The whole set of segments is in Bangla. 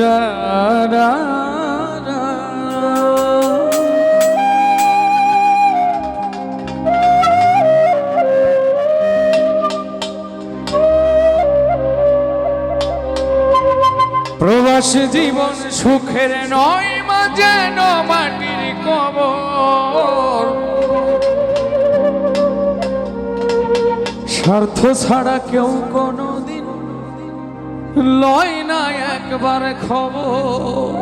দা দা দা। প্রবাস জীবন সুখের নয় মা, যেন মাটির কবর স্বার্থ ছাড়া কেউ কোনোদিন লয় না একবার খবর।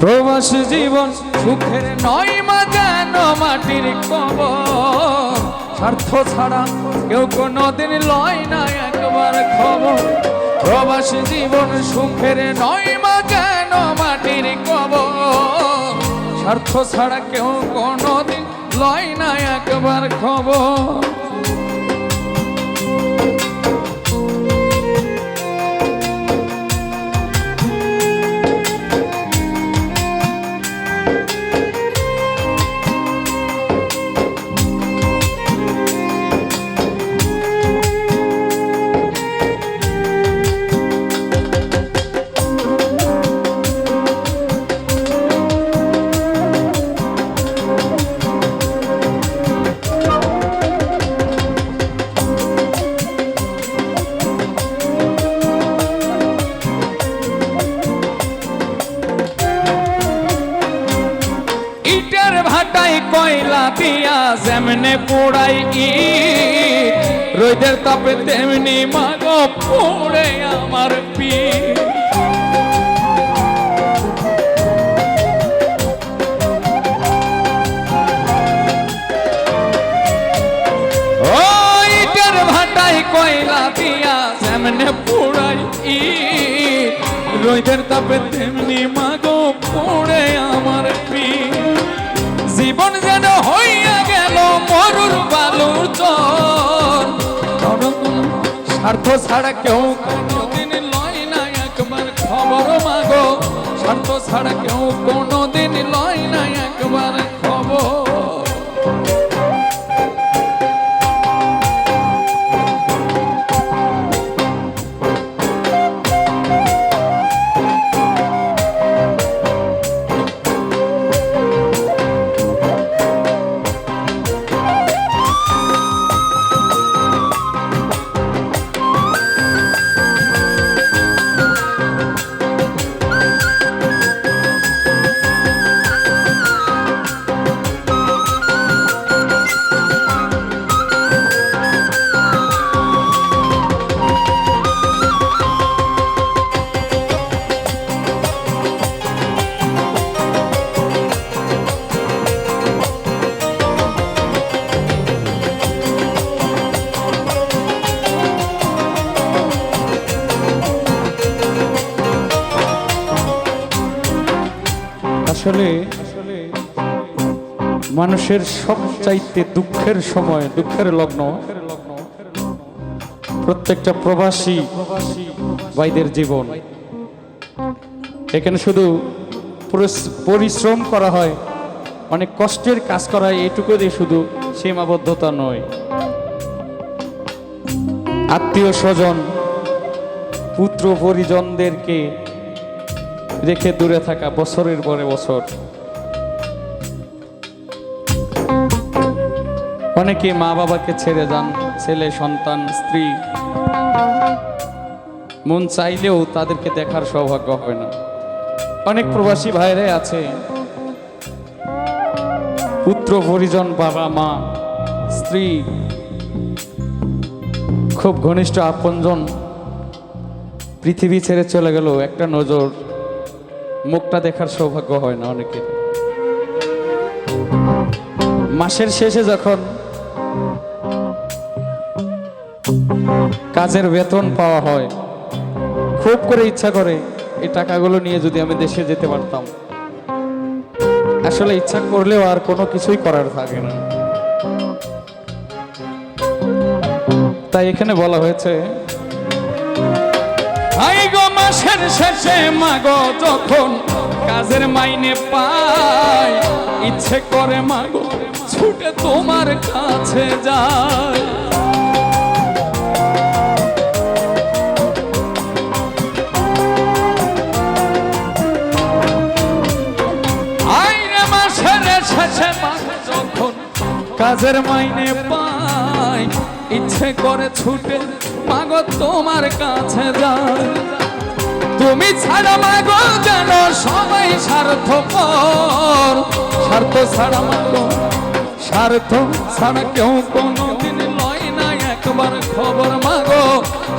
প্রবাস জীবন সুখের নয় মা যেন মাটির কবর। স্বার্থ ছাড়া কেউ কোনোদিন লয় না একবার খবর। প্রবাস জীবন সুখের নয় মা যেন মাটির কবর। স্বার্থ ছাড়া কেউ কোনোদিন লয় না একবার খবর। দিয়া যেমনে পোড়াই রোদের তাপে তেমনি মাগো পোড়ে আমার যেমনে পোড়াই রোদের তাপে তেমনি মাগো স্বার্থ ছাড়া কেউ কোনোদিন লয় না একবার খবর মাগো। স্বার্থ ছাড়া কেউ কোনোদিন লয় না একবার খবর। আসলে মানুষের সব চাইতে দুঃখের সময়, দুঃখের লগ্ন, প্রত্যেকটা প্রবাসী ভাইদের জীবন। এখানে শুধু পরিশ্রম করা হয়, অনেক কষ্টের কাজ করা হয় এটুকু দিয়ে শুধু সীমাবদ্ধতা নয়। আত্মীয় স্বজন পুত্র পরিজনদেরকে রেখে দূরে থাকা বছরের পরে বছর। অনেকে মা বাবাকে ছেড়ে যান, ছেলে, সন্তান, স্ত্রী। মন চাইলেও তাদেরকে দেখার সৌভাগ্য হয় না। অনেক প্রবাসী ভাইরাই আছে। পুত্র, পরিজন, বাবা, মা, স্ত্রী। খুব ঘনিষ্ঠ আপনজন। পৃথিবী ছেড়ে চলে গেল, একটা নজর। মুখটা দেখার সৌভাগ্য হয় না অনেকের। মাসের শেষে যখন কাজের বেতন পাওয়া হয়, খুব করে ইচ্ছা করে এই টাকাগুলো নিয়ে যদি আমি দেশে যেতে পারতাম। আসলে ইচ্ছা করলেও আর কোনো কিছুই করার থাকে না। তাই এখানে বলা হয়েছে মাসের শেষে মাগো যখন কাজের মাইনে পায়, ইচ্ছে করে মাগো ছুটে তোমার কাছে যায়। শেষে যখন কাজের মাইনে পায়, ইচ্ছে করে ছুটে মাগো তোমার কাছে যায়। তুমি ছাড়া মাগো যেন সবাই স্বার্থপর। স্বার্থ ছাড়া মাগো, স্বার্থ ছাড়া কেউ কোনোদিন লয় না, একবার খবর মাগো।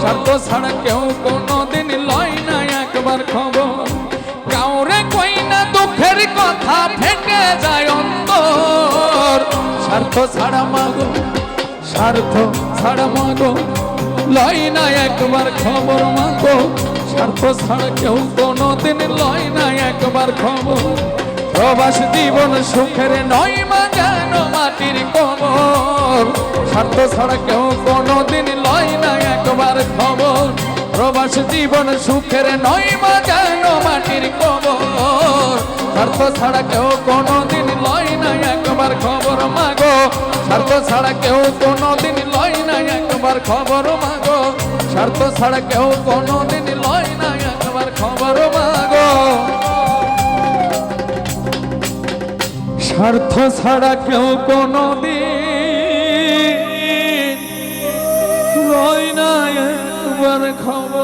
স্বার্থ ছাড়া কেউ কোনোদিন লয় না, একবার খবর। কাউরে কই না দুঃখের কথা ফেটে যায় অন্তর। স্বার্থ ছাড়া মাগো, স্বার্থ ছাড়া মাগো, লয় না, একবার খবর মাগো। স্বার্থ ছাড়া কেউ কোনোদিন লয় না, একবার খবর প্রবাস জীবন সুখের নয় মা, যেন মাটির কবর স্বার্থ ছাড়া কেউ কোনোদিন লয় না, একবার খবর প্রবাস জীবন সুখের নয় মা, যেন মাটির কবর স্বার্থ ছাড়া কেউ কোনোদিন লয় না, একবার খবর মাগো, স্বার্থ ছাড়া কেউ কোনোদিন একবার খবর মাগো, স্বার্থ ছাড়া কেউ কোনোদিন লয় না, একবার খবর মাগো। স্বার্থ ছাড়া কেউ কোনোদিন লয় না, একবার খবর